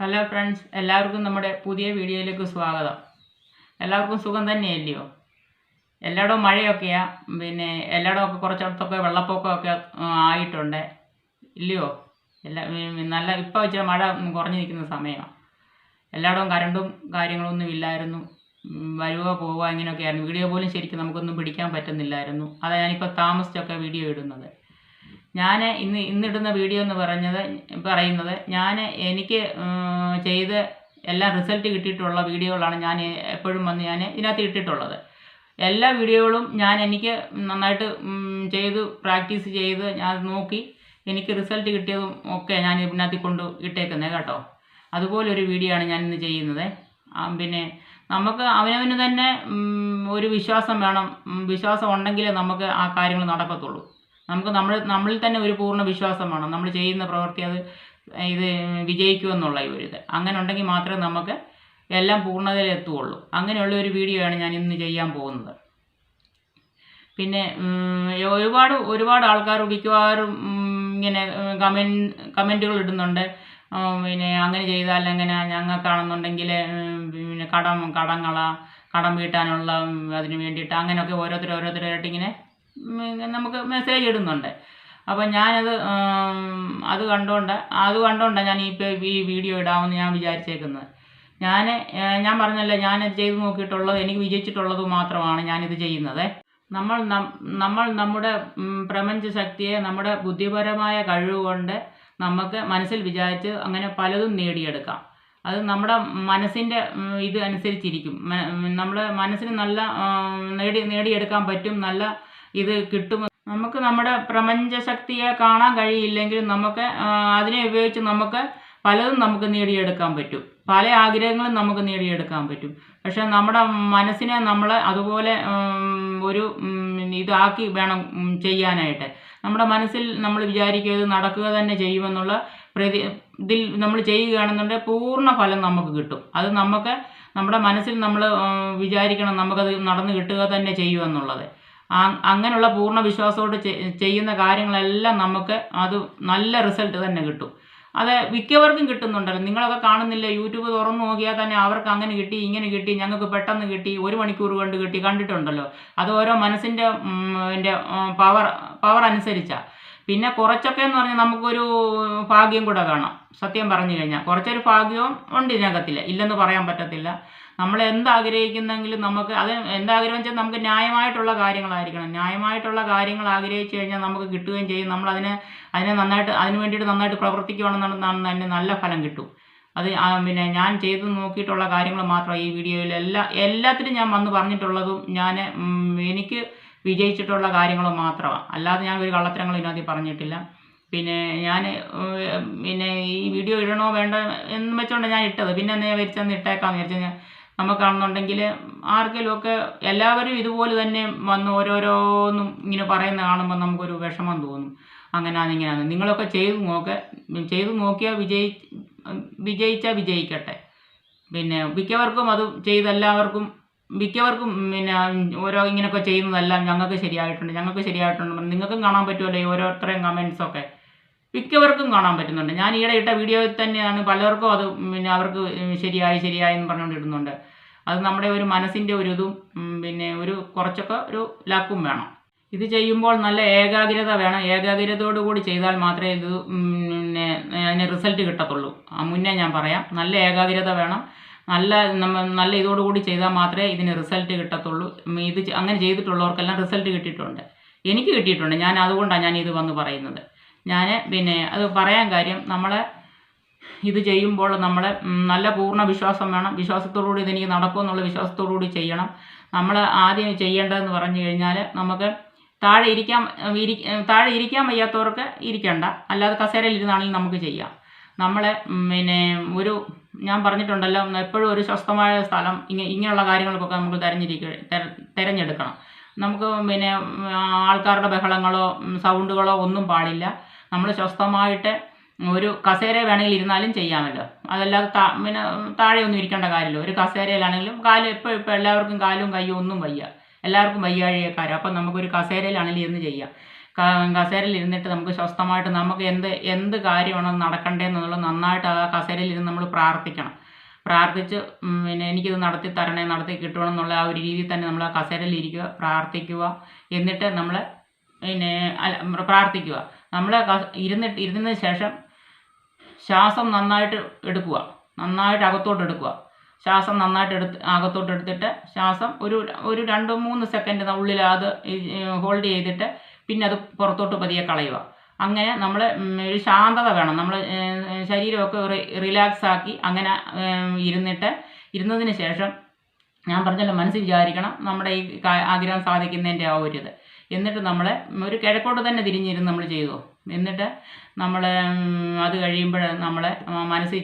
Hello friends എല്ലാവർക്കും നമ്മുടെ പുതിയ വീഡിയോയിലേക്ക് സ്വാഗതം. എല്ലാവർക്കും സുഖം തന്നെയല്ലയോ? എല്ലായിടവും മഴയൊക്കെയാ പിന്നെ എല്ലായിടവും ഒക്കെ കുറച്ചിടത്തൊക്കെ വെള്ളപ്പൊക്കമൊക്കെ ആയിട്ടുണ്ട്. ഇല്ലയോ? എല്ലാ നല്ല ഇപ്പോൾ വെച്ചാൽ മഴ കുറഞ്ഞു നിൽക്കുന്ന സമയമാണ് എല്ലായിടവും കരണ്ടും കാര്യങ്ങളൊന്നും ഇല്ലായിരുന്നു. വരുക പോവുക ഇങ്ങനെയൊക്കെ ആയിരുന്നു വീഡിയോ പോലും ശരിക്കും നമുക്കൊന്നും പിടിക്കാൻ പറ്റുന്നില്ലായിരുന്നു. അതാണ് ഞാനിപ്പോൾ താമസിച്ചൊക്കെ വീഡിയോ ഇടുന്നത്. ഞാൻ ഇന്ന് ഇന്നിടുന്ന വീഡിയോ എന്ന് പറഞ്ഞത് പറയുന്നത് ഞാൻ എനിക്ക് ചെയ്ത് എല്ലാം റിസൾട്ട് കിട്ടിയിട്ടുള്ള വീഡിയോകളാണ് ഞാൻ എപ്പോഴും വന്ന് ഞാൻ ഇതിനകത്ത് ഇട്ടിട്ടുള്ളത്. എല്ലാ വീഡിയോകളും ഞാൻ എനിക്ക് നന്നായിട്ട് ചെയ്ത് പ്രാക്ടീസ് ചെയ്ത് ഞാൻ നോക്കി എനിക്ക് റിസൾട്ട് കിട്ടിയതും ഒക്കെ ഞാൻ ഇതിനകത്ത് കൊണ്ട് ഇട്ടേക്കുന്നത് കേട്ടോ. അതുപോലെ ഒരു വീഡിയോ ആണ് ഞാൻ ഇന്ന് ചെയ്യുന്നത്. പിന്നെ നമുക്ക് അവനവന് തന്നെ ഒരു വിശ്വാസം വേണം. വിശ്വാസം ഉണ്ടെങ്കിലേ നമുക്ക് ആ കാര്യങ്ങൾ നടക്കത്തുള്ളൂ. നമുക്ക് നമ്മൾ നമ്മളിൽ തന്നെ ഒരു പൂർണ വിശ്വാസം വേണം നമ്മൾ ചെയ്യുന്ന പ്രവൃത്തി അത് ഇത് വിജയിക്കുമെന്നുള്ള ഒരു ഇത്. അങ്ങനെ ഉണ്ടെങ്കിൽ മാത്രമേ നമുക്ക് എല്ലാം പൂർണതയിൽ എത്തുകയുള്ളൂ. അങ്ങനെയുള്ള ഒരു വീഡിയോ ആണ് ഞാൻ ഇന്ന് ചെയ്യാൻ പോകുന്നത്. പിന്നെ ഒരുപാട് ഒരുപാട് ആൾക്കാർ മിക്കവാറും ഇങ്ങനെ കമൻ കമന്റുകൾ ഇടുന്നുണ്ട്. പിന്നെ അങ്ങനെ ചെയ്താൽ എങ്ങനെ ഞങ്ങൾക്കാണെന്നുണ്ടെങ്കിൽ പിന്നെ കടം കടങ്ങള കടം വീട്ടാനുള്ള അതിന് വേണ്ടിയിട്ട് അങ്ങനെയൊക്കെ ഓരോരുത്തർ ഓരോരുത്തരായിട്ട് ഇങ്ങനെ ഉം, നമുക്ക് മെസ്സേജ് ഇടുന്നുണ്ട്. അപ്പോൾ ഞാനത് അത് കണ്ടുകൊണ്ട് അത് കണ്ടുകൊണ്ടാണ് ഞാൻ ഇപ്പോൾ ഈ വീഡിയോ ഇടാമെന്ന് ഞാൻ വിചാരിച്ചേക്കുന്നത്. ഞാൻ ഞാൻ പറഞ്ഞല്ലോ ഞാനത് ചെയ്ത് നോക്കിയിട്ടുള്ളത് എനിക്ക് വിജയിച്ചിട്ടുള്ളത് മാത്രമാണ് ഞാനിത് ചെയ്യുന്നത്. നമ്മൾ നമ്മൾ നമ്മുടെ പ്രപഞ്ച ശക്തിയെ നമ്മുടെ ബുദ്ധിപരമായ കഴിവ് കൊണ്ട് നമുക്ക് മനസ്സിൽ വിചാരിച്ച് അങ്ങനെ പലതും നേടിയെടുക്കാം. അത് നമ്മുടെ മനസ്സിന്റെ ഇത് അനുസരിച്ചിരിക്കും. നമ്മുടെ മനസ്സിന് നല്ല നേടി നേടിയെടുക്കാൻ പറ്റും നല്ല ഇത് കിട്ടും. നമുക്ക് നമ്മുടെ പ്രപഞ്ച ശക്തിയെ കാണാൻ കഴിയില്ലെങ്കിലും നമുക്ക് അതിനെ ഉപയോഗിച്ച് നമുക്ക് പലതും നമുക്ക് നേടിയെടുക്കാൻ പറ്റും. പല ആഗ്രഹങ്ങളും നമുക്ക് നേടിയെടുക്കാൻ പറ്റും. പക്ഷെ നമ്മുടെ മനസ്സിനെ നമ്മൾ അതുപോലെ ഒരു ഇതാക്കി വേണം ചെയ്യാനായിട്ട്. നമ്മുടെ മനസ്സിൽ നമ്മൾ വിചാരിക്കുക നടക്കുക തന്നെ ചെയ്യുമെന്നുള്ള പ്രതി ഇതിൽ നമ്മൾ ചെയ്യുകയാണെന്നുണ്ടെങ്കിൽ പൂർണ ഫലം നമുക്ക് കിട്ടും. അത് നമുക്ക് നമ്മുടെ മനസ്സിൽ നമ്മൾ വിചാരിക്കണം നമുക്കത് നടന്നു കിട്ടുക തന്നെ ചെയ്യുമെന്നുള്ളത്. അങ്ങനെയുള്ള പൂർണ വിശ്വാസത്തോട് ചെയ്യുന്ന കാര്യങ്ങളെല്ലാം നമുക്ക് അത് നല്ല റിസൾട്ട് തന്നെ കിട്ടും. അത് മിക്കവർക്കും കിട്ടുന്നുണ്ടല്ലോ. നിങ്ങളൊക്കെ കാണുന്നില്ല? യൂട്യൂബ് തുറന്നു നോക്കിയാൽ തന്നെ അവർക്ക് അങ്ങനെ കിട്ടി ഇങ്ങനെ കിട്ടി ഞങ്ങൾക്ക് പെട്ടെന്ന് കിട്ടി ഒരു മണിക്കൂർ കൊണ്ട് കിട്ടി കണ്ടിട്ടുണ്ടല്ലോ. അത് ഓരോ മനസ്സിന്റെ എന്റെ പവർ പവർ അനുസരിച്ചാണ് പിന്നെ കുറച്ചൊക്കെ എന്ന് പറഞ്ഞാൽ നമുക്കൊരു ഭാഗ്യം കൂടെ കാണാം. സത്യം പറഞ്ഞു കഴിഞ്ഞാൽ. കുറച്ചൊരു ഭാഗ്യവും ഉണ്ട് ഇതിനകത്തില്ല ഇല്ലെന്ന് പറയാൻ പറ്റത്തില്ല. നമ്മൾ എന്താഗ്രഹിക്കുന്നെങ്കിലും നമുക്ക് അത് എന്താഗ്രഹം വെച്ചാൽ നമുക്ക് ന്യായമായിട്ടുള്ള കാര്യങ്ങളായിരിക്കണം. ന്യായമായിട്ടുള്ള കാര്യങ്ങൾ ആഗ്രഹിച്ചു കഴിഞ്ഞാൽ നമുക്ക് കിട്ടുകയും ചെയ്യും. നമ്മൾ അതിനെ അതിനെ നന്നായിട്ട് അതിന് വേണ്ടിയിട്ട് നന്നായിട്ട് പ്രവർത്തിക്കുകയാണെന്നാണ് തന്നെ നല്ല ഫലം കിട്ടും. അത് പിന്നെ ഞാൻ ചെയ്ത് നോക്കിയിട്ടുള്ള കാര്യങ്ങൾ മാത്രം ഈ വീഡിയോയിൽ എല്ലാ എല്ലാത്തിനും ഞാൻ വന്ന് പറഞ്ഞിട്ടുള്ളതും ഞാൻ എനിക്ക് വിജയിച്ചിട്ടുള്ള കാര്യങ്ങൾ മാത്രമാണ്. അല്ലാതെ ഞാൻ ഒരു കള്ളത്തരങ്ങളും ഇതിനകത്ത് പറഞ്ഞിട്ടില്ല. പിന്നെ ഞാൻ പിന്നെ ഈ വീഡിയോ ഇടണോ വേണ്ട എന്ന് വെച്ചോണ്ട് ഞാൻ ഇട്ടത്. പിന്നെ എന്നെ വരിച്ചെന്ന് ഇട്ടേക്കാന്ന് വിചാരിച്ചു നമുക്കാണെന്നുണ്ടെങ്കിൽ ആർക്കെങ്കിലും ഒക്കെ എല്ലാവരും ഇതുപോലെ തന്നെ വന്ന് ഓരോരോന്നും ഇങ്ങനെ പറയുന്ന കാണുമ്പോൾ നമുക്കൊരു വിഷമം തോന്നും. അങ്ങനെയാണ് ഇങ്ങനെയാണ് നിങ്ങളൊക്കെ ചെയ്ത് നോക്ക്. ചെയ്ത് നോക്കിയാൽ വിജയി വിജയിച്ചാൽ വിജയിക്കട്ടെ. പിന്നെ മിക്കവർക്കും അത് ചെയ്തെല്ലാവർക്കും മിക്കവർക്കും പിന്നെ ഓരോ ഇങ്ങനെയൊക്കെ ചെയ്യുന്നതെല്ലാം ഞങ്ങൾക്ക് ശരിയായിട്ടുണ്ട് ഞങ്ങൾക്ക് ശരിയായിട്ടുണ്ട്. നിങ്ങൾക്കും കാണാൻ പറ്റുമല്ലോ ഈ ഓരോരുത്തരെയും കമൻസ് ഒക്കെ. മിക്കവർക്കും കാണാൻ പറ്റുന്നുണ്ട്. ഞാൻ ഈയിടെ ഇട്ട വീഡിയോയിൽ തന്നെയാണ് പലർക്കും അത് പിന്നെ അവർക്ക് ശരിയായി ശരിയായി എന്ന് പറഞ്ഞുകൊണ്ട് ഇടുന്നുണ്ട് അത് നമ്മുടെ ഒരു മനസ്സിന്റെ ഒരു ഇതും പിന്നെ ഒരു കുറച്ചൊക്കെ ഒരു ലക്കും വേണം. ഇത് ചെയ്യുമ്പോൾ നല്ല ഏകാഗ്രത വേണം. ഏകാഗ്രതയോടു കൂടി ചെയ്താൽ മാത്രമേ ഇത് പിന്നെ അതിന് റിസൾട്ട് കിട്ടത്തുള്ളൂ. മുന്നേ ഞാൻ പറയാം. നല്ല ഏകാഗ്രത വേണം. നല്ല നമ്മൾ നല്ല ഇതോടുകൂടി ചെയ്താൽ മാത്രമേ ഇതിന് റിസൾട്ട് കിട്ടത്തുള്ളൂ. ഇത് അങ്ങനെ ചെയ്തിട്ടുള്ളവർക്കെല്ലാം റിസൾട്ട് കിട്ടിയിട്ടുണ്ട്. എനിക്ക് കിട്ടിയിട്ടുണ്ട്. ഞാൻ അതുകൊണ്ടാണ് ഞാൻ ഇത് വന്ന് പറയുന്നത്. ഞാൻ പിന്നെ അത് പറയാൻ കാര്യം നമ്മൾ ഇത് ചെയ്യുമ്പോൾ നമ്മൾ നല്ല പൂർണ വിശ്വാസം വേണം. വിശ്വാസത്തോടുകൂടി ഇതെനിക്ക് നടക്കുമെന്നുള്ള വിശ്വാസത്തോടുകൂടി ചെയ്യണം. നമ്മൾ ആദ്യം ചെയ്യേണ്ടതെന്ന് പറഞ്ഞു കഴിഞ്ഞാൽ നമുക്ക് താഴെ ഇരിക്കാൻ ഇരി താഴെ ഇരിക്കാൻ വയ്യാത്തവർക്ക് ഇരിക്കണ്ട. അല്ലാതെ കസേരയിൽ ഇരുന്നാണെങ്കിലും നമുക്ക് ചെയ്യാം. നമ്മൾ പിന്നെ ഒരു ഞാൻ പറഞ്ഞിട്ടുണ്ടല്ലോ എപ്പോഴും ഒരു സ്വസ്ഥമായ സ്ഥലം ഇങ്ങനെ ഇങ്ങനെയുള്ള കാര്യങ്ങൾക്കൊക്കെ നമുക്ക് തിരഞ്ഞിരിക്ക തിരഞ്ഞെടുക്കണം. നമുക്ക് പിന്നെ ആൾക്കാരുടെ ബഹളങ്ങളോ സൗണ്ടുകളോ ഒന്നും പാടില്ല. നമ്മൾ സ്വസ്ഥമായിട്ട് ഒരു കസേര വേണമെങ്കിൽ ഇരുന്നാലും ചെയ്യാമല്ലോ. അതല്ലാതെ താ പിന്നെ താഴെ ഒന്നും ഇരിക്കേണ്ട കാര്യമില്ല. ഒരു കസേരയിലാണെങ്കിലും കാൽ ഇപ്പോൾ ഇപ്പോൾ എല്ലാവർക്കും കാലും കയ്യും ഒന്നും വയ്യ. എല്ലാവർക്കും വയ്യാഴികക്കാരും. അപ്പം നമുക്കൊരു കസേരയിലാണെങ്കിലും ഇരുന്ന് ചെയ്യാം. കസേരയിൽ ഇരുന്നിട്ട് നമുക്ക് സ്വസ്ഥമായിട്ട് നമുക്ക് എന്ത് എന്ത് കാര്യമാണോ നടക്കേണ്ടതെന്നുള്ളത് നന്നായിട്ട് ആ കസേരയിൽ ഇരുന്ന് നമ്മൾ പ്രാർത്ഥിക്കണം. പ്രാർത്ഥിച്ച് പിന്നെ എനിക്കിത് നടത്തി തരണേ നടത്തി കിട്ടണം എന്നുള്ള ആ ഒരു രീതിയിൽ തന്നെ നമ്മൾ ആ കസേരയിൽ ഇരിക്കുക പ്രാർത്ഥിക്കുക. എന്നിട്ട് നമ്മൾ പിന്നെ പ്രാർത്ഥിക്കുക. നമ്മൾ ഇരുന്നിട്ട് ഇരുന്നതിന് ശേഷം ശ്വാസം നന്നായിട്ട് എടുക്കുക. നന്നായിട്ട് അകത്തോട്ട് എടുക്കുക. ശ്വാസം നന്നായിട്ട് എടുത്ത് അകത്തോട്ട് എടുത്തിട്ട് ശ്വാസം ഒരു ഒരു രണ്ട് മൂന്ന് സെക്കൻഡ് ഉള്ളിൽ അത് ഹോൾഡ് ചെയ്തിട്ട് പിന്നെ അത് പുറത്തോട്ട് പതിയെ കളയുക. അങ്ങനെ നമ്മൾ ഒരു ശാന്തത വേണം. നമ്മൾ ശരീരമൊക്കെ റിലാക്സ് ആക്കി അങ്ങനെ ഇരുന്നിട്ട് ഇരുന്നതിന് ശേഷം ഞാൻ പറഞ്ഞല്ലോ മനസ്സ് വിചാരിക്കണം നമ്മുടെ ഈ ആഗ്രഹം സാധിക്കുന്നതിന്റെ ആ ഒരു ഇത്. എന്നിട്ട് നമ്മൾ ഒരു കിഴക്കോട്ട് തന്നെ തിരിഞ്ഞിരുന്ന് നമ്മൾ ചെയ്തു? എന്നിട്ട് നമ്മൾ അത് കഴിയുമ്പോൾ നമ്മൾ മനസ്സിൽ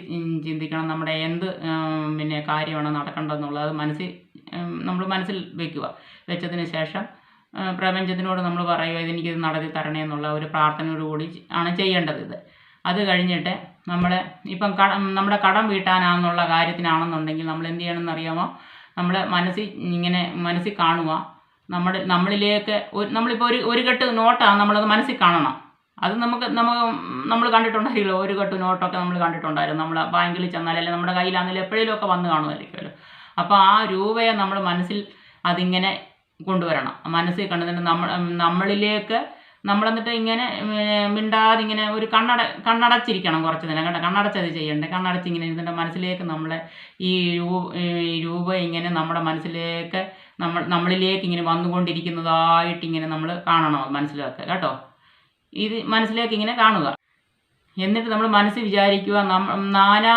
ചിന്തിക്കണം നമ്മുടെ എന്ത് പിന്നെ കാര്യമാണ് നടക്കേണ്ടതെന്നുള്ളത്. മനസ്സിൽ നമ്മൾ മനസ്സിൽ വെക്കുക. വെച്ചതിന് ശേഷം പ്രപഞ്ചത്തിനോട് നമ്മൾ പറയുക ഇതെനിക്കിത് നടത്തി തരണേ എന്നുള്ള ഒരു പ്രാർത്ഥനയോട് കൂടി ആണ് ചെയ്യേണ്ടത് ഇത്. അത് കഴിഞ്ഞിട്ട് നമ്മൾ ഇപ്പം കടം നമ്മുടെ കടം വീട്ടാനാണെന്നുള്ള കാര്യത്തിനാണെന്നുണ്ടെങ്കിൽ നമ്മൾ എന്ത് ചെയ്യണമെന്ന് അറിയാമോ നമ്മൾ മനസ്സിൽ ഇങ്ങനെ മനസ്സിൽ കാണുക. നമ്മുടെ നമ്മളിലേക്ക് ഒരു- നമ്മളിപ്പോൾ ഒരു ഒരു കെട്ട് നോട്ടാണ് നമ്മളത് മനസ്സിൽ കാണണം. അത് നമുക്ക് നമുക്ക് നമ്മൾ കണ്ടിട്ടുണ്ടായിരിക്കുമല്ലോ ഒരു കെട്ട് നോട്ടൊക്കെ നമ്മൾ കണ്ടിട്ടുണ്ടായിരുന്നു. നമ്മൾ ബാങ്കിൽ ചെന്നാൽ അല്ലെങ്കിൽ നമ്മുടെ കയ്യിലാണെങ്കിലും എപ്പോഴേലും ഒക്കെ വന്ന് കാണുമായിരിക്കുമല്ലോ. അപ്പോൾ ആ രൂപയെ നമ്മൾ മനസ്സിൽ അതിങ്ങനെ കൊണ്ടുവരണം. മനസ്സിൽ കണ്ടിട്ട് നമ്മൾ നമ്മളിലേക്ക് നമ്മളെന്നിട്ട് ഇങ്ങനെ മിണ്ടാതെ ഇങ്ങനെ ഒരു കണ്ണട കണ്ണടച്ചിരിക്കണം കുറച്ച് നേരം. കേട്ടോ കണ്ണടച്ചത് ചെയ്യണ്ടേ? കണ്ണടച്ച് ഇങ്ങനെ ഇരുന്നിട്ട് മനസ്സിലേക്ക് നമ്മളെ ഈ രൂപ ഇങ്ങനെ നമ്മുടെ മനസ്സിലേക്ക് നമ്മൾ നമ്മളിലേക്ക് ഇങ്ങനെ വന്നുകൊണ്ടിരിക്കുന്നതായിട്ട് ഇങ്ങനെ നമ്മൾ കാണണം മനസ്സിലാക്കുക. കേട്ടോ? ഇത് മനസ്സിലേക്ക് ഇങ്ങനെ കാണുക. എന്നിട്ട് നമ്മൾ മനസ്സിൽ വിചാരിക്കുക നാനാ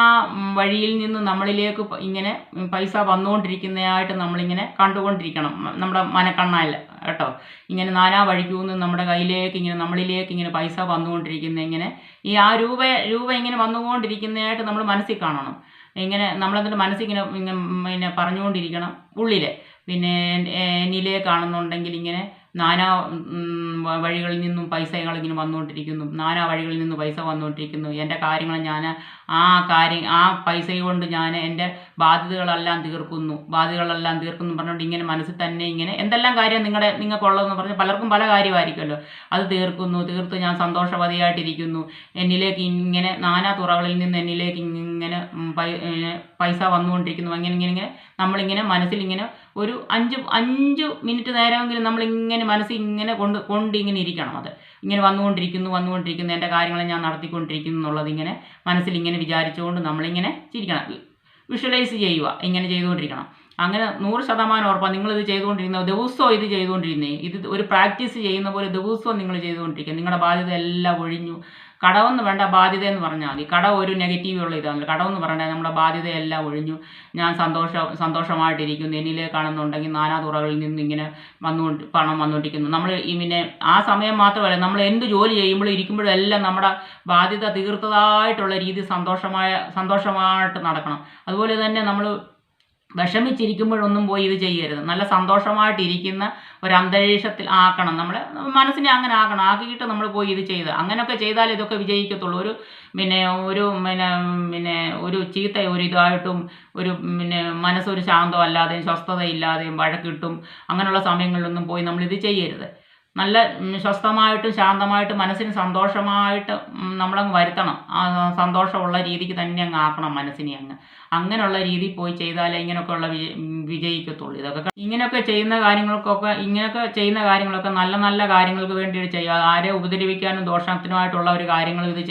വഴിയിൽ നിന്ന് നമ്മളിലേക്ക് ഇങ്ങനെ പൈസ വന്നുകൊണ്ടിരിക്കുന്നതായിട്ട് നമ്മളിങ്ങനെ കണ്ടുകൊണ്ടിരിക്കണം നമ്മുടെ മനക്കണ്ണല്ല കേട്ടോ. ഇങ്ങനെ നാനാ വഴിക്ക് നിന്ന് നമ്മുടെ കയ്യിലേക്ക് ഇങ്ങനെ നമ്മളിലേക്ക് ഇങ്ങനെ പൈസ വന്നുകൊണ്ടിരിക്കുന്ന ഇങ്ങനെ ഈ ആ രൂപ രൂപ ഇങ്ങനെ വന്നുകൊണ്ടിരിക്കുന്നതായിട്ട് നമ്മൾ മനസ്സിൽ കാണണം. ഇങ്ങനെ നമ്മളതിന്റെ മനസ്സിൽ ഇങ്ങനെ ഇങ്ങനെ പിന്നെ പറഞ്ഞുകൊണ്ടിരിക്കണം ഉള്ളിൽ പിന്നെ എന്നിലേക്ക് കാണുന്നുണ്ടെങ്കിൽ ഇങ്ങനെ നാനാ വഴികളിൽ നിന്നും പൈസകൾ ഇങ്ങനെ വന്നുകൊണ്ടിരിക്കുന്നു. നാനാ വഴികളിൽ നിന്ന് പൈസ വന്നുകൊണ്ടിരിക്കുന്നു. എന്റെ കാര്യങ്ങൾ ഞാൻ ആ കാര്യം ആ പൈസ കൊണ്ട് ഞാൻ എന്റെ ബാധ്യതകളെല്ലാം തീർക്കുന്നു. ബാധ്യതകളെല്ലാം തീർക്കുന്നു പറഞ്ഞുകൊണ്ട് ഇങ്ങനെ മനസ്സിൽ തന്നെ ഇങ്ങനെ എന്തെല്ലാം കാര്യം നിങ്ങളുടെ നിങ്ങൾക്കുള്ളതെന്ന് പറഞ്ഞാൽ പലർക്കും പല കാര്യമായിരിക്കുമല്ലോ. അത് തീർക്കുന്നു തീർത്ത് ഞാൻ സന്തോഷവതിയായിട്ടിരിക്കുന്നു. എന്നിലേക്ക് ഇങ്ങനെ നാനാ തുറകളിൽ നിന്ന് എന്നിലേക്ക് ഇങ്ങനെ പൈസ വന്നുകൊണ്ടിരിക്കുന്നു. അങ്ങനെ ഇങ്ങനെ ഇങ്ങനെ നമ്മളിങ്ങനെ മനസ്സിൽ ഇങ്ങനെ ഒരു അഞ്ച് അഞ്ച് മിനിറ്റ് നേരമെങ്കിലും നമ്മളിങ്ങനെ മനസ്സിൽ ഇങ്ങനെ കൊണ്ട് കൊണ്ട് ഇങ്ങനെ ഇരിക്കണം അത്. ഇങ്ങനെ വന്നുകൊണ്ടിരിക്കുന്നു വന്നുകൊണ്ടിരിക്കുന്നു എന്റെ കാര്യങ്ങളെ ഞാൻ നടത്തിക്കൊണ്ടിരിക്കുന്നു എന്നുള്ളത് ഇങ്ങനെ മനസ്സിൽ ഇങ്ങനെ വിചാരിച്ചുകൊണ്ട് നമ്മളിങ്ങനെ ചിരിക്കണം. വിഷ്വലൈസ് ചെയ്യുക ഇങ്ങനെ ചെയ്തുകൊണ്ടിരിക്കണം. അങ്ങനെ നൂറ് ശതമാനം ഉറപ്പാണ് നിങ്ങളിത് ചെയ്തുകൊണ്ടിരുന്ന ദിവസവും ഇത് ചെയ്തുകൊണ്ടിരുന്നേ. ഇത് ഒരു പ്രാക്ടീസ് ചെയ്യുന്ന പോലെ ദിവസവും നിങ്ങൾ ചെയ്തുകൊണ്ടിരിക്കുക. നിങ്ങളുടെ ബാധ്യത എല്ലാം ഒഴിഞ്ഞു. കടമെന്ന് വേണ്ട ബാധ്യത എന്ന് പറഞ്ഞാൽ മതി. കടം ഒരു നെഗറ്റീവ് ഉള്ള ഇതാണ്. കടമെന്ന് പറഞ്ഞാൽ നമ്മുടെ ബാധ്യതയെല്ലാം ഒഴിഞ്ഞു. ഞാൻ സന്തോഷ സന്തോഷമായിട്ടിരിക്കുന്നു. എന്നിലേക്കാണെന്നുണ്ടെങ്കിൽ നാനാ തുറകളിൽ നിന്ന് ഇങ്ങനെ വന്നുകൊണ്ട് പണം വന്നുകൊണ്ടിരിക്കുന്നു. നമ്മൾ ഈ പിന്നെ ആ സമയം മാത്രമല്ല നമ്മൾ എന്ത് ജോലി ചെയ്യുമ്പോഴും ഇരിക്കുമ്പോഴും എല്ലാം നമ്മുടെ ബാധ്യത തീർത്തതായിട്ടുള്ള രീതി സന്തോഷമായ സന്തോഷമായിട്ട് നടക്കണം. അതുപോലെ തന്നെ നമ്മൾ വിഷമിച്ചിരിക്കുമ്പോഴൊന്നും പോയി ഇത് ചെയ്യരുത്. നല്ല സന്തോഷമായിട്ടിരിക്കുന്ന ഒരു അന്തരീക്ഷത്തിൽ ആക്കണം. നമ്മൾ മനസ്സിനെ അങ്ങനെ ആക്കണം. ആക്കിയിട്ട് നമ്മൾ പോയി ഇത് ചെയ്ത്. അങ്ങനെയൊക്കെ ചെയ്താൽ ഇതൊക്കെ വിജയിക്കത്തുള്ളൂ. ഒരു പിന്നെ ഒരു പിന്നെ പിന്നെ ഒരു ചീത്ത ഒരു ഇതായിട്ടും ഒരു പിന്നെ മനസ്സൊരു ശാന്തം അല്ലാതെയും സ്വസ്ഥതയില്ലാതെയും വഴക്കിട്ടും അങ്ങനെയുള്ള സമയങ്ങളിലൊന്നും പോയി നമ്മൾ ഇത് ചെയ്യരുത്. നല്ല സ്വസ്ഥമായിട്ടും ശാന്തമായിട്ടും മനസ്സിന് സന്തോഷമായിട്ട് നമ്മളങ്ങ് വരുത്തണം. ആ സന്തോഷമുള്ള രീതിക്ക് തന്നെ അങ്ങ് ആക്കണം മനസ്സിനെ അങ്ങ്. അങ്ങനെയുള്ള രീതിയിൽ പോയി ചെയ്താലേ ഇങ്ങനെയൊക്കെയുള്ള വിജയിക്കത്തുള്ളൂ. ഇതൊക്കെ ഇങ്ങനെയൊക്കെ ചെയ്യുന്ന കാര്യങ്ങൾക്കൊക്കെ ഇങ്ങനെയൊക്കെ ചെയ്യുന്ന കാര്യങ്ങളൊക്കെ നല്ല നല്ല കാര്യങ്ങൾക്ക് വേണ്ടിയിട്ട് ചെയ്യുക ആരെ ഉപദ്രവിക്കാനും ദോഷത്തിനുമായിട്ടുള്ള ഒരു കാര്യങ്ങൾ ഇത്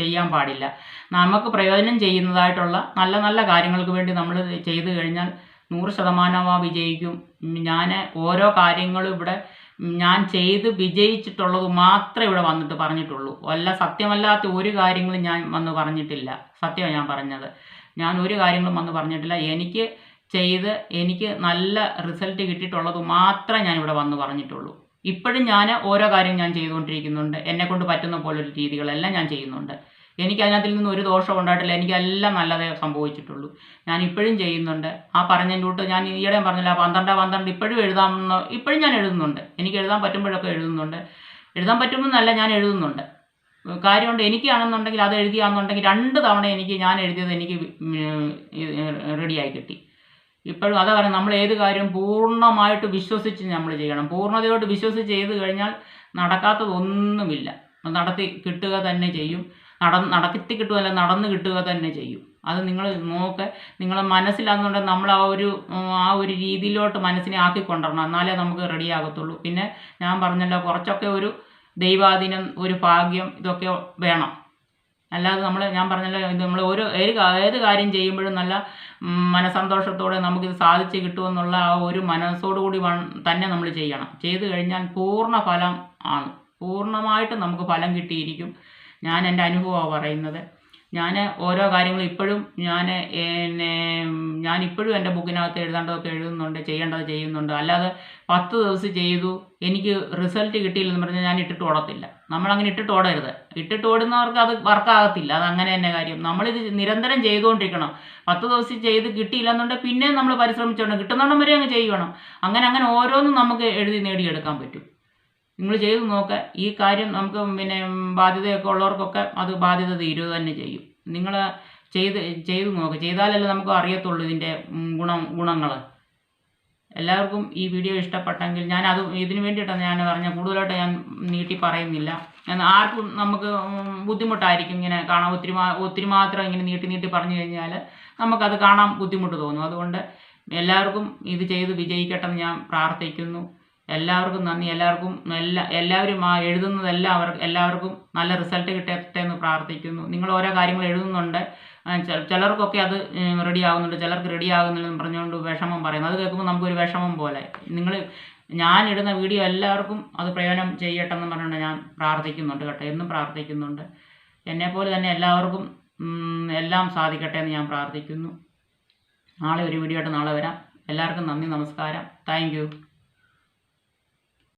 ചെയ്യാൻ പാടില്ല. നമുക്ക് പ്രയോജനം ചെയ്യുന്നതായിട്ടുള്ള നല്ല നല്ല കാര്യങ്ങൾക്ക് വേണ്ടി നമ്മൾ ചെയ്തു കഴിഞ്ഞാൽ നൂറ് ശതമാനമാ വിജയിക്കും. ഞാൻ ഓരോ കാര്യങ്ങളും ഇവിടെ ഞാൻ ചെയ്ത് വിജയിച്ചിട്ടുള്ളത് മാത്രമേ ഇവിടെ വന്നിട്ട് പറഞ്ഞിട്ടുള്ളൂ. അല്ല സത്യമല്ലാത്ത ഒരു കാര്യങ്ങളും ഞാൻ വന്ന് പറഞ്ഞിട്ടില്ല. സത്യമാണ് ഞാൻ പറഞ്ഞത്. ഞാൻ ഒരു കാര്യങ്ങളും വന്ന് പറഞ്ഞിട്ടില്ല. എനിക്ക് ചെയ്ത് എനിക്ക് നല്ല റിസൾട്ട് കിട്ടിയിട്ടുള്ളത് മാത്രമേ ഞാൻ ഇവിടെ വന്ന് പറഞ്ഞിട്ടുള്ളൂ. ഇപ്പോഴും ഞാൻ ഓരോ കാര്യം ഞാൻ ചെയ്തുകൊണ്ടിരിക്കുന്നുണ്ട്. എന്നെക്കൊണ്ട് പറ്റുന്ന പോലൊരു രീതികളെല്ലാം ഞാൻ ചെയ്യുന്നുണ്ട്. എനിക്ക് അതിനകത്തിൽ നിന്ന് ഒരു ദോഷവും ഉണ്ടായിട്ടില്ല. എനിക്കെല്ലാം നല്ലതേ സംഭവിച്ചിട്ടുള്ളൂ. ഞാൻ ഇപ്പോഴും ചെയ്യുന്നുണ്ട്. ആ പറഞ്ഞതിന്റെ കൂട്ട് ഞാൻ ഈയിടെ പറഞ്ഞില്ല പന്ത്രണ്ട് പന്ത്രണ്ട് ഇപ്പോഴും എഴുതാമെന്ന് ഇപ്പോഴും ഞാൻ എഴുതുന്നുണ്ട്. എനിക്ക് എഴുതാൻ പറ്റുമ്പോഴൊക്കെ എഴുതുന്നുണ്ട്. എഴുതാൻ പറ്റുമെന്നല്ല ഞാൻ എഴുതുന്നുണ്ട്. കാര്യമുണ്ട് എനിക്കാണെന്നുണ്ടെങ്കിൽ അത് എഴുതിയാണെന്നുണ്ടെങ്കിൽ രണ്ട് തവണ എനിക്ക് ഞാൻ എഴുതിയത് എനിക്ക് റെഡിയായി കിട്ടി ഇപ്പോഴും അതാ പറയുന്നത് നമ്മൾ ഏത് കാര്യവും പൂർണമായിട്ട് വിശ്വസിച്ച് നമ്മൾ ചെയ്യണം. പൂർണതയോട് വിശ്വസിച്ച് ചെയ്ത് കഴിഞ്ഞാൽ നടക്കാത്തതൊന്നുമില്ല. നടത്തി കിട്ടുക തന്നെ ചെയ്യും. നട നടത്തി കിട്ടുകയല്ല നടന്ന് കിട്ടുക തന്നെ ചെയ്യും. അത് നിങ്ങൾ നോക്ക് നിങ്ങൾ മനസ്സിലാകുന്നുണ്ടെങ്കിൽ നമ്മൾ ആ ഒരു ആ ഒരു രീതിയിലോട്ട് മനസ്സിനെ ആക്കി ആക്കിക്കൊണ്ടിരണം. എന്നാലേ നമുക്ക് റെഡി ആകത്തുള്ളൂ. പിന്നെ ഞാൻ പറഞ്ഞല്ലോ കുറച്ചൊക്കെ ഒരു ദൈവാധീനം ഒരു ഭാഗ്യം ഇതൊക്കെ വേണം. അല്ലാതെ നമ്മൾ ഞാൻ പറഞ്ഞല്ലോ ഇത് നമ്മൾ ഒരു ഏത് കാര്യം ചെയ്യുമ്പോഴും നല്ല മനസന്തോഷത്തോടെ നമുക്കിത് സാധിച്ച് കിട്ടുമെന്നുള്ള ആ ഒരു മനസ്സോടുകൂടി തന്നെ നമ്മൾ ചെയ്യണം. ചെയ്തു കഴിഞ്ഞാൽ പൂർണ ഫലം ആണ്. പൂർണമായിട്ട് നമുക്ക് ഫലം കിട്ടിയിരിക്കും. ഞാൻ എന്റെ അനുഭവമാണ് പറയുന്നത്. ഞാൻ ഓരോ കാര്യങ്ങളും ഇപ്പോഴും ഞാൻ എന്നെ ഞാൻ ഇപ്പോഴും എന്റെ ബുക്കിനകത്ത് എഴുതേണ്ടതൊക്കെ എഴുതുന്നുണ്ട് ചെയ്യേണ്ടത് ചെയ്യുന്നുണ്ട്. അല്ലാതെ പത്ത് ദിവസം ചെയ്തു എനിക്ക് റിസൾട്ട് കിട്ടിയില്ലെന്ന് പറഞ്ഞാൽ ഞാൻ ഇട്ടിട്ട് ഓടത്തില്ല. നമ്മളങ്ങനെ ഇട്ടിട്ട് ഓടരുത്. ഇട്ടിട്ട് ഓടുന്നവർക്ക് അത് വർക്കാകത്തില്ല. അത് അങ്ങനെ തന്നെ കാര്യം. നമ്മളിത് നിരന്തരം ചെയ്തുകൊണ്ടിരിക്കണം. പത്ത് ദിവസം ചെയ്ത് കിട്ടിയില്ലെന്നുണ്ടെങ്കിൽ പിന്നെ നമ്മൾ പരിശ്രമിച്ചോണം. കിട്ടുന്നിടം വരെ അങ്ങ് ചെയ്യണം. അങ്ങനെ അങ്ങനെ ഓരോന്നും നമുക്ക് എഴുതി നേടിയെടുക്കാൻ പറ്റും. നിങ്ങൾ ചെയ്ത് നോക്കുക ഈ കാര്യം നമുക്ക് പിന്നെ ബാധ്യതയൊക്കെ ഉള്ളവർക്കൊക്കെ അത് ബാധ്യത തീരുക തന്നെ ചെയ്യും. നിങ്ങൾ ചെയ്ത് ചെയ്ത് നോക്കുക ചെയ്താലല്ലേ നമുക്ക് അറിയത്തുള്ളൂ ഇതിന്റെ ഗുണം ഗുണങ്ങൾ എല്ലാവർക്കും ഈ വീഡിയോ ഇഷ്ടപ്പെട്ടെങ്കിൽ ഞാൻ അത് ഇതിന് വേണ്ടിയിട്ടാണ് ഞാൻ പറഞ്ഞത് കൂടുതലായിട്ട് ഞാൻ നീട്ടി പറയുന്നില്ല. എന്നാൽ ആർക്കും നമുക്ക് ബുദ്ധിമുട്ടായിരിക്കും ഇങ്ങനെ കാണാൻ ഒത്തിരി ഒത്തിരി മാത്രം ഇങ്ങനെ നീട്ടി നീട്ടി പറഞ്ഞു കഴിഞ്ഞാൽ നമുക്കത് കാണാൻ ബുദ്ധിമുട്ട് തോന്നും. അതുകൊണ്ട് എല്ലാവർക്കും ഇത് ചെയ്ത് വിജയിക്കട്ടെ എന്ന് ഞാൻ പ്രാർത്ഥിക്കുന്നു. എല്ലാവർക്കും നന്ദി. എല്ലാവർക്കും നല്ല എല്ലാവരും ആ എഴുതുന്നതെല്ലാം അവർ എല്ലാവർക്കും നല്ല റിസൾട്ട് കിട്ടട്ടെ എന്ന് പ്രാർത്ഥിക്കുന്നു. നിങ്ങൾ ഓരോ കാര്യങ്ങൾ എഴുതുന്നുണ്ട്. ചിലർക്കൊക്കെ അത് റെഡി ആകുന്നുണ്ട് ചിലർക്ക് റെഡി ആകുന്നില്ലെന്ന് പറഞ്ഞുകൊണ്ട് വിഷമം പറയുന്നു. അത് കേൾക്കുമ്പോൾ നമുക്കൊരു വിഷമം പോലെ. നിങ്ങൾ ഞാൻ ഇടുന്ന വീഡിയോ എല്ലാവർക്കും അത് പ്രയോജനം ചെയ്യട്ടെ എന്ന് പറഞ്ഞുകൊണ്ട് ഞാൻ പ്രാർത്ഥിക്കുന്നുണ്ട് കേട്ടോ. എന്നും പ്രാർത്ഥിക്കുന്നുണ്ട്. എന്നെപ്പോലെ തന്നെ എല്ലാവർക്കും എല്ലാം സാധിക്കട്ടെ എന്ന് ഞാൻ പ്രാർത്ഥിക്കുന്നു. നാളെ ഒരു വീഡിയോ ആയിട്ട് നാളെ വരാം. എല്ലാവർക്കും നന്ദി നമസ്കാരം. താങ്ക്